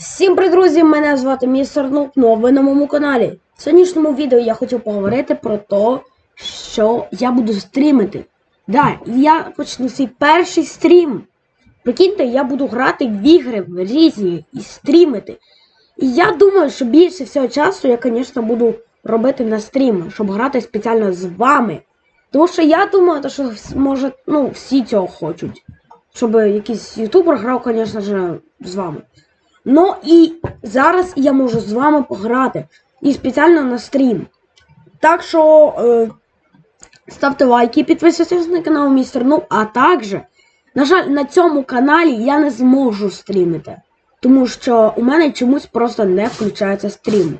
Всім привіт, друзі! Мене звати містер Нук, ну а ви на моєму каналі. В сьогоднішньому відео я хотів поговорити про те, що я буду стрімити. Да, я почну свій перший стрім. Прикиньте, я буду грати в ігри в різні і стрімити. І я думаю, що більше всього часу я, звісно, буду робити на стрім, щоб грати спеціально з вами. Тому що я думаю, що може, ну, всі цього хочуть. Щоб якийсь ютубер грав, звісно ж, з вами. Ну і зараз я можу з вами пограти. І спеціально на стрім. Так що е, ставте лайки, підписуйтесь на канал Містер Ну, а також, на жаль, на цьому каналі я не зможу стрімити. Тому що у мене чомусь просто не включається стрім.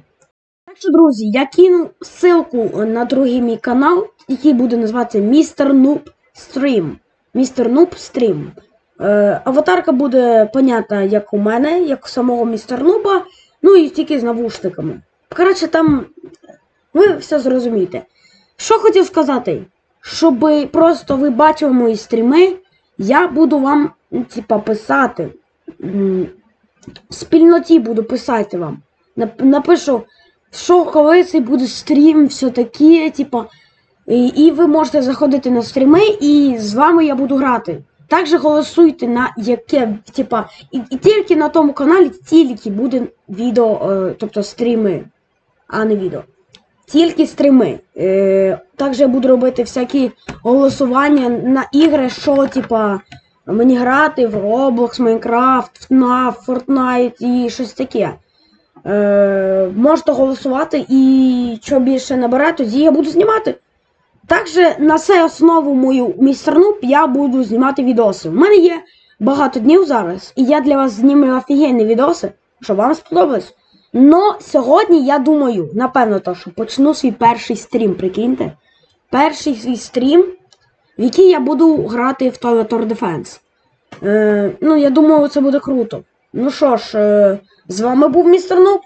Так що, друзі, я кину ссылку на другий мій канал, який буде називатися Містер Нуб Стрім. Містер Нуб Стрім. Е, аватарка буде понятна, як у мене, як у самого містер Нуба, ну і тільки з навушниками. Коротше, там ви все зрозумієте. Що хотів сказати? Щоб просто ви бачили мої стріми, я буду вам, типа, писати. В спільноті буду писати вам. Напишу, що коли цей буде стрім, все таке, типа. І ви можете заходити на стріми, і з вами я буду грати. Також голосуйте на яке, типа, і, і тільки на тому каналі тільки буде відео, е, тобто стріми, а не відео. Тільки стріми. Е, також я буду робити всякі голосування на ігри, що, типа, мені грати в Roblox, Minecraft, FNAF, Fortnite і щось таке. Е, можете голосувати і що більше набере, тоді я буду знімати. Також на цю основу мою містерну я буду знімати відоси. У мене є багато днів зараз, і я для вас знімлю офігенні відоси, щоб вам сподобалось. Но сьогодні я думаю, напевно, то, що почну свій перший стрім, прикиньте. Перший свій стрім, в який я буду грати в Toilet Defense. Е, ну, я думаю, це буде круто. Ну що ж, е, з вами був містер Нуб.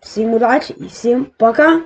Всім удачі і всім пока!